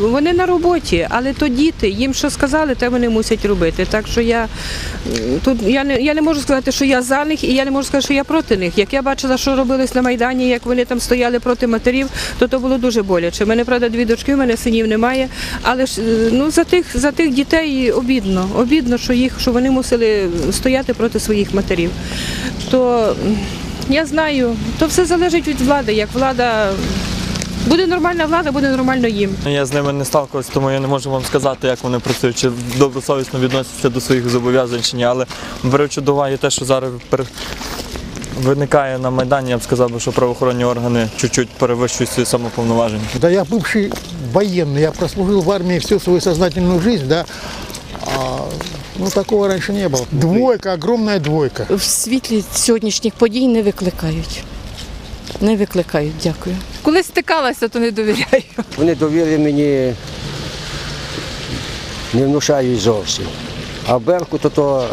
Вони на роботі, але то діти, їм що сказали, те вони мусять робити. Так що я тут я не я не можу сказати, що я за них, і я не можу сказати, що я проти них. Як я бачила, що робилось на майдані, як вони там стояли проти матерів, то то було дуже боляче. У мене правда дві дочки, у мене синів немає. Але е, ну за тих за тих дітей обідно. Обідно, що їх що вони мусили стояти проти своїх матерів. То я знаю, то все залежить від влади. Як влада буде нормальна влада, буде нормально їм. Я з ними не сталкувався, тому я не можу вам сказати, як вони працюють, чи добросовісно відносяться до своїх зобов'язань чи ні. Але беручи до уваги те, що зараз пер- виникає на Майдані, я б сказав, би, що правоохоронні органи чуть-чуть перевищують свої самоповноваження. Да я бывший военный, я прослужил в армии всю свою сознательную жизнь, да. А, ну такого раньше не было. Двойка, огромная двойка. в світлі сьогоднішніх подій не викликають. Не викликають, дякую. Коли стикалася, то не довіряю. Вони довіри мені не внушають зовсім. А Берку то, то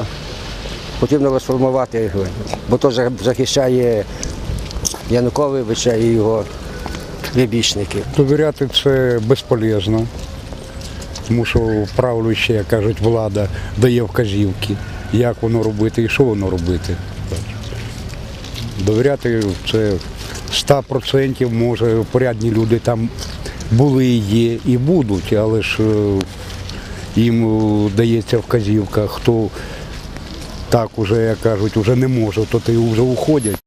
потрібно розформувати, бо то захищає Януковича і його вибічників. Довіряти це безполезно, тому що правляча, як кажуть, влада дає вказівки, як воно робити і що воно робити. Довіряти це 100% може порядні люди там були, є і будуть, але ж е, їм е, дається вказівка, хто так уже, як кажуть, вже не може, то ти вже уходять.